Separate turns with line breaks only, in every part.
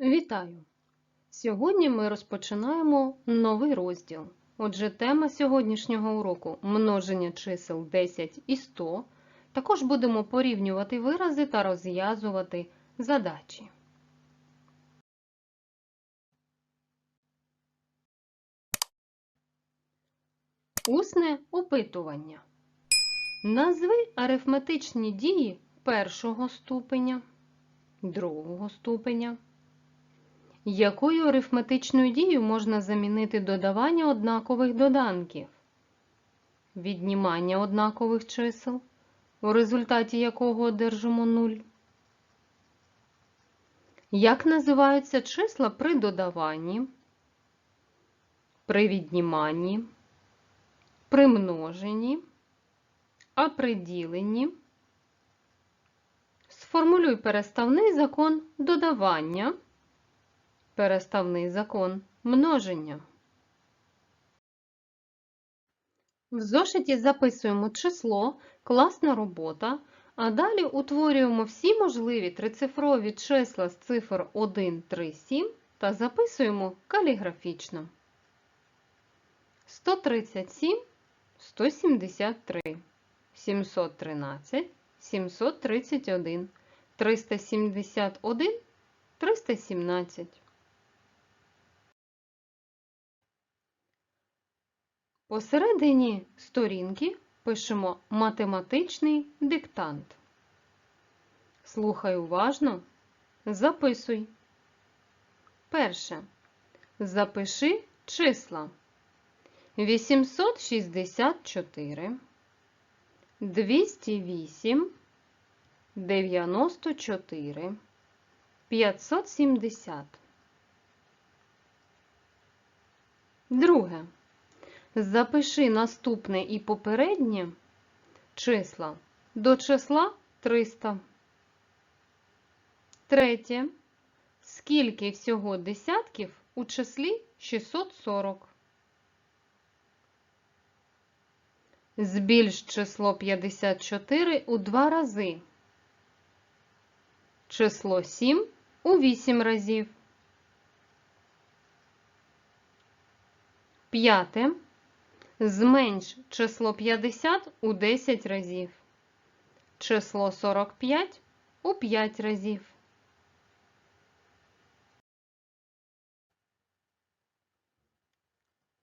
Вітаю! Сьогодні ми розпочинаємо новий розділ. Отже, тема сьогоднішнього уроку множення чисел 10 і 100. Також будемо порівнювати вирази та розв'язувати задачі. Усне опитування. Назви арифметичні дії першого ступеня, другого ступеня. Якою арифметичною дією можна замінити додавання однакових доданків? Віднімання однакових чисел, у результаті якого одержимо 0. Як називаються числа при додаванні, при відніманні, при множенні, а при діленні? Сформулюй переставний закон додавання. Переставний закон множення. В зошиті записуємо число, класна робота, а далі утворюємо всі можливі трицифрові числа з цифр 1, 3, 7 та записуємо каліграфічно. 137, 173, 713, 731, 371, 317. Посередині сторінки пишемо математичний диктант. Слухай уважно, записуй. Перше. Запиши числа 864, 208, 94, 570. Друге. Запиши наступне і попереднє числа до числа 300. Третє. Скільки всього десятків у числі 640? Збільш число 54 у два рази. Число 7 у 8 разів. П'яте. Зменш число 50 у 10 разів. Число 45 у 5 разів.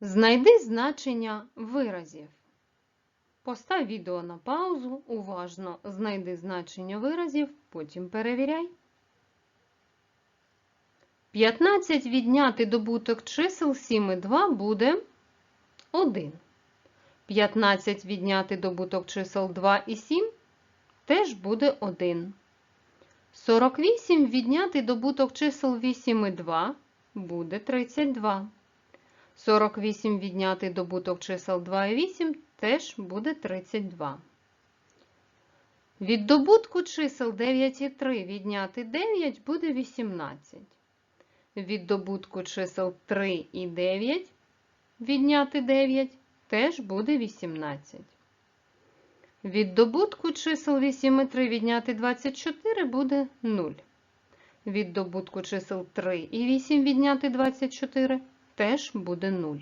Знайди значення виразів. Постав відео на паузу, уважно знайди значення виразів, потім перевіряй. 15 відняти добуток чисел 7 і 2 буде 1. 15 відняти добуток чисел 2 і 7 теж буде 1. 48 відняти добуток чисел 8 і 2 буде 32. 48 відняти добуток чисел 2 і 8 теж буде 32. Від добутку чисел 9 і 3 відняти 9 буде 18. Від добутку чисел 3 і 9 відняти 9 теж буде 18. Від добутку чисел 8 і 3 відняти 24 буде 0. Від добутку чисел 3 і 8 відняти 24 теж буде 0.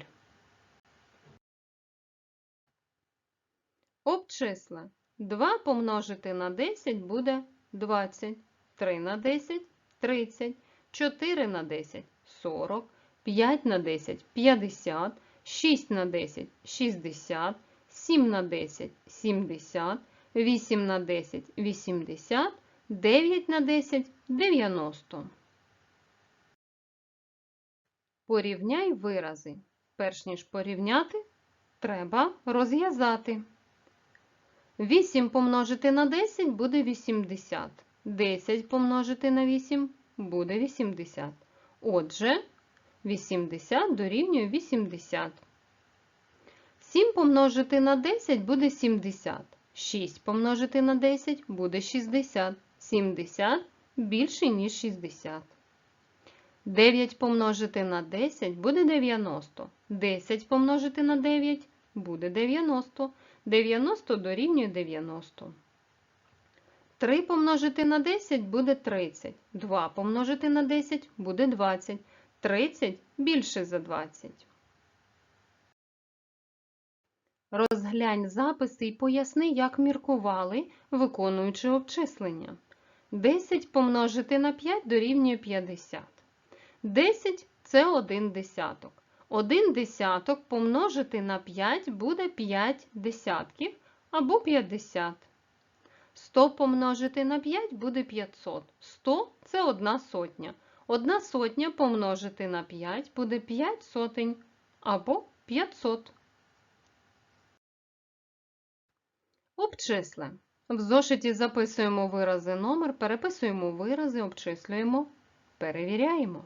Обчисли. 2 помножити на 10 буде 20. 3 на 10 30. 4 на 10 40. 5 на 10 50. 6 на 10 60, 7 на 10 70, 8 на 10 80, 9 на 10 90. Порівняй вирази. Перш ніж порівняти, треба розв'язати. 8 помножити на 10 буде 80. 10 помножити на 8 буде 80. Отже, 80 дорівнює 80. 7 помножити на 10 буде 70. 6 помножити на 10 буде 60. 70 більше, ніж 60. 9 помножити на 10 буде 90. 10 помножити на 9 буде 90. 90 дорівнює 90. 3 помножити на 10 буде 30. 2 помножити на 10 буде 20. 30 більше за 20. Розглянь записи і поясни, як міркували, виконуючи обчислення. 10 помножити на 5 дорівнює 50. 10 – це 1 десяток. 1 десяток помножити на 5 буде 5 десятків або 50. 100 помножити на 5 буде 500. 100 – це 1 сотня. 1 сотня помножити на 5 буде 5 сотень або 500. Обчисли. В зошиті записуємо вирази номер, переписуємо вирази, обчислюємо, перевіряємо.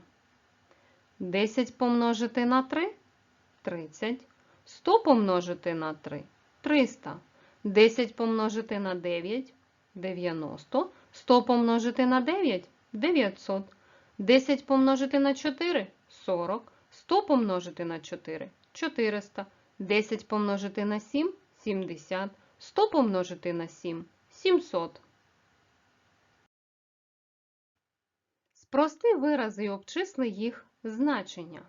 10 помножити на 3 30. 100 помножити на 3 300. 10 помножити на 9 90. 100 помножити на 9 900. 10 помножити на 4 40. 100 помножити на 4 400. 10 помножити на 7 70. 100 помножити на 7 700. Спрости вирази і обчисли їх значення.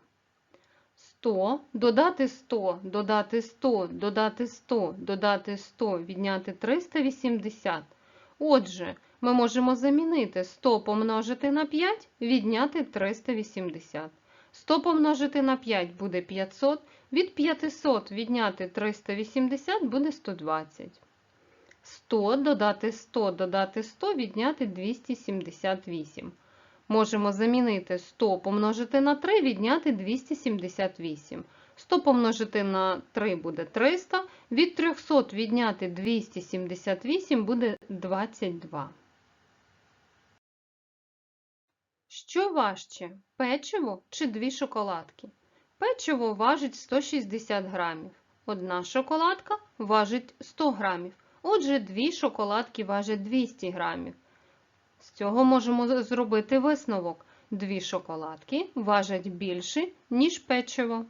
100 додати 100, додати 100, додати 100, додати 100, відняти 380. Отже, ми можемо замінити 100 помножити на 5, відняти 380. 100 помножити на 5 буде 500, від 500 відняти 380 буде 120. 100 додати 100, додати 100, відняти 278. Можемо замінити 100 помножити на 3, відняти 278. 100 помножити на 3 буде 300, від 300 відняти 278 буде 22. Що важче, печиво чи дві шоколадки? Печиво важить 160 грамів. Одна шоколадка важить 100 грамів. Отже, дві шоколадки важать 200 грамів. З цього можемо зробити висновок. Дві шоколадки важать більше, ніж печиво.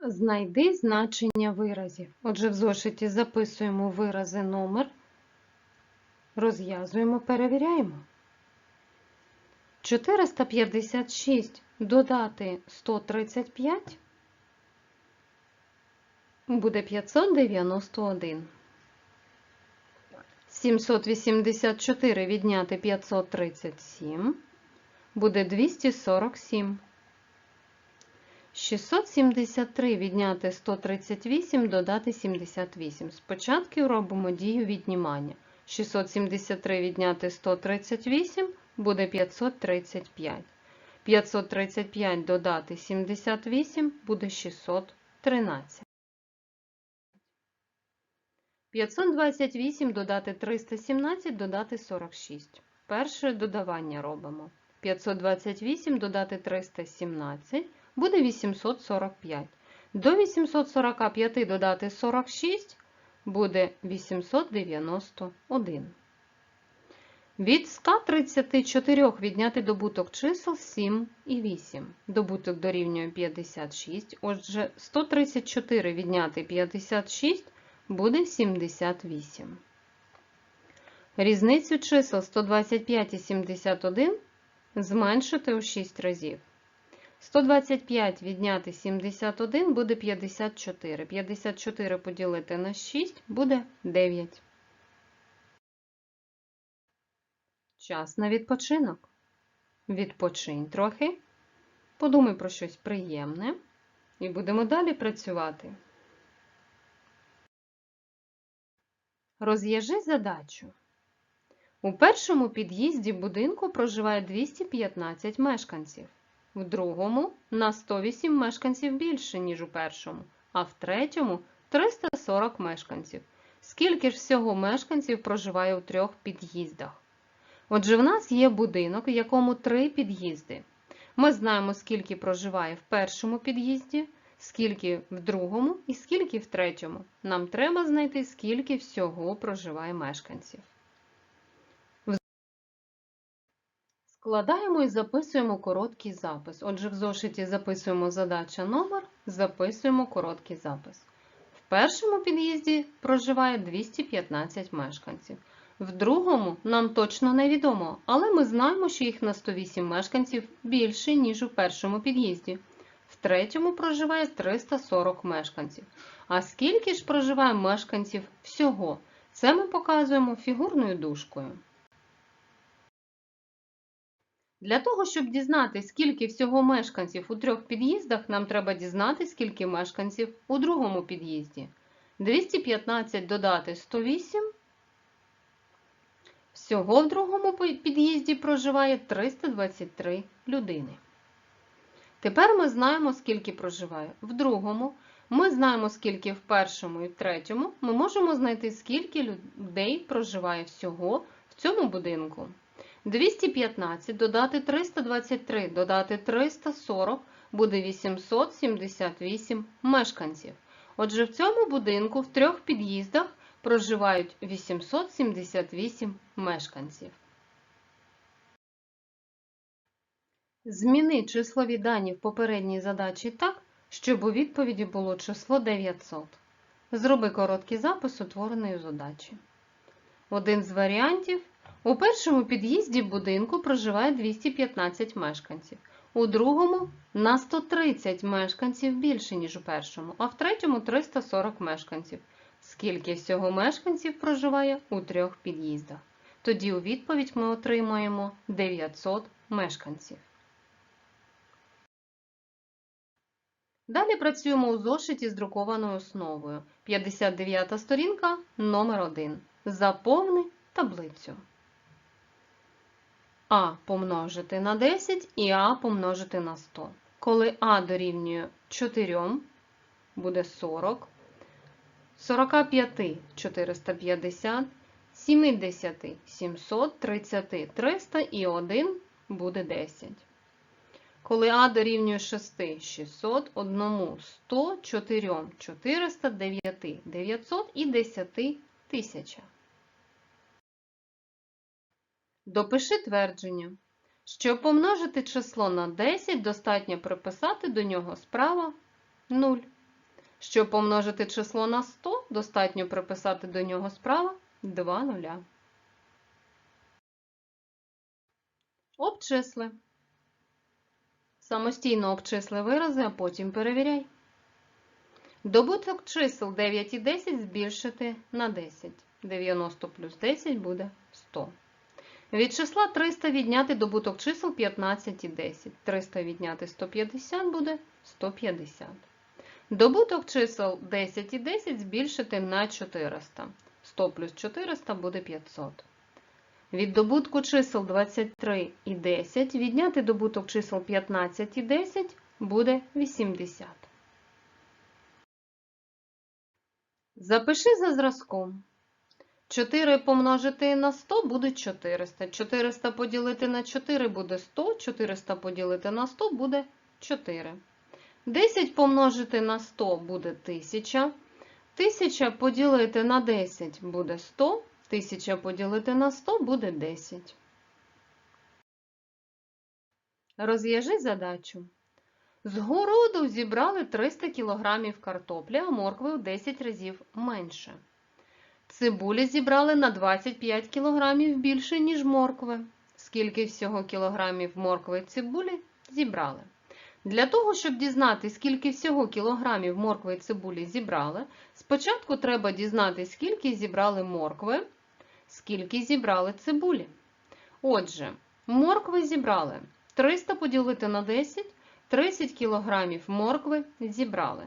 Знайди значення виразів. Отже, в зошиті записуємо вирази номер, розв'язуємо, перевіряємо. 456 додати 135 буде 591. 784 відняти 537 буде 247. 673 відняти 138 додати 78. Спочатку робимо дію віднімання. 673 відняти 138 буде 535. 535 додати 78 буде 613. 528 додати 317 додати 46. Перше додавання робимо. 528 додати 317 буде 845. До 845 додати 46 буде 891. Від 134 відняти добуток чисел 7 і 8. Добуток дорівнює 56. Отже, 134 відняти 56 буде 78. Різницю чисел 125 і 71 зменшити у 6 разів. 125 відняти 71 буде 54. 54 поділити на 6 буде 9. Час на відпочинок. Відпочинь трохи. Подумай про щось приємне. І будемо далі працювати. Розв'яжи задачу. У першому під'їзді будинку проживає 215 мешканців. В другому на 108 мешканців більше, ніж у першому, а в третьому 340 мешканців. Скільки ж всього мешканців проживає у трьох під'їздах? Отже, в нас є будинок, в якому три під'їзди. Ми знаємо, скільки проживає в першому під'їзді, скільки в другому і скільки в третьому. Нам треба знайти, скільки всього проживає мешканців. Складаємо і записуємо короткий запис. Отже, в зошиті записуємо задача номер, записуємо короткий запис. В першому під'їзді проживає 215 мешканців. В другому нам точно невідомо, але ми знаємо, що їх на 108 мешканців більше, ніж у першому під'їзді. В третьому проживає 340 мешканців. А скільки ж проживає мешканців всього? Це ми показуємо фігурною дужкою. Для того, щоб дізнати, скільки всього мешканців у трьох під'їздах, нам треба дізнати, скільки мешканців у другому під'їзді. 215 додати 108. Всього в другому під'їзді проживає 323 людини. Тепер ми знаємо, скільки проживає в другому. Ми знаємо, скільки в першому і в третьому. Ми можемо знайти, скільки людей проживає всього в цьому будинку. 215 додати 323 додати 340 буде 878 мешканців. Отже, в цьому будинку в трьох під'їздах проживають 878 мешканців. Зміни числові дані в попередній задачі так, щоб у відповіді було число 900. Зроби короткий запис утвореної задачі. Один з варіантів. У першому під'їзді будинку проживає 215 мешканців. У другому на 130 мешканців більше, ніж у першому, а в третьому 340 мешканців. Скільки всього мешканців проживає у трьох під'їздах? Тоді у відповідь ми отримаємо 900 мешканців. Далі працюємо у зошиті з друкованою основою. 59 сторінка номер 1 Заповни таблицю. А помножити на 10 і А помножити на 100. Коли А дорівнює 4, буде 40, 45 450, 70 700, 30 300 і 1 буде 10. Коли А дорівнює 6, 600, 1 100, 4 400, 9 900 і 10 1000. Допиши твердження. Щоб помножити число на 10, достатньо приписати до нього справа 0. Щоб помножити число на 100, достатньо приписати до нього справа 2 нуля. Обчисли. Самостійно обчисли вирази, а потім перевіряй. Добуток чисел 9 і 10 збільшити на 10. 90 плюс 10 буде 100. Від числа 300 відняти добуток чисел 15 і 10. 300 відняти 150 буде 150. Добуток чисел 10 і 10 збільшити на 400. 100 плюс 400 буде 500. Від добутку чисел 23 і 10 відняти добуток чисел 15 і 10 буде 80. Запиши за зразком. 4 помножити на 100 буде 400. 400 поділити на 4 буде 100, 400 поділити на 100 буде 4. 10 помножити на 100 буде 1000. 1000 поділити на 10 буде 100. 1000 поділити на 100 буде 10. Розв'яжи задачу. З городу зібрали 300 кг картоплі, а моркви в 10 разів менше. Цибулі зібрали на 25 кг більше, ніж моркви. Скільки всього кілограмів моркви цибулі зібрали? Для того, щоб дізнати, скільки всього кілограмів моркви цибулі зібрали, спочатку треба дізнати, скільки зібрали моркви, скільки зібрали цибулі. Отже, моркви зібрали 300 поділити на 10, 30 кілограмів моркви зібрали.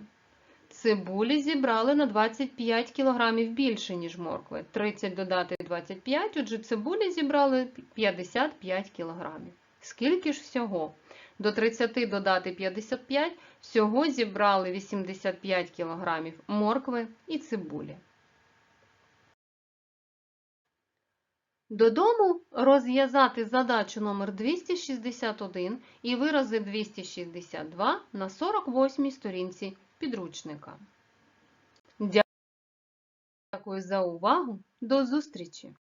Цибулі зібрали на 25 кг більше, ніж моркви. 30 додати 25, отже, цибулі зібрали 55 кг. Скільки ж всього? До 30 додати 55, всього зібрали 85 кг моркви і цибулі. Додому розв'язати задачу номер 261 і вирази 262 на 48 сторінці підручника. Дякую за увагу. До зустрічі!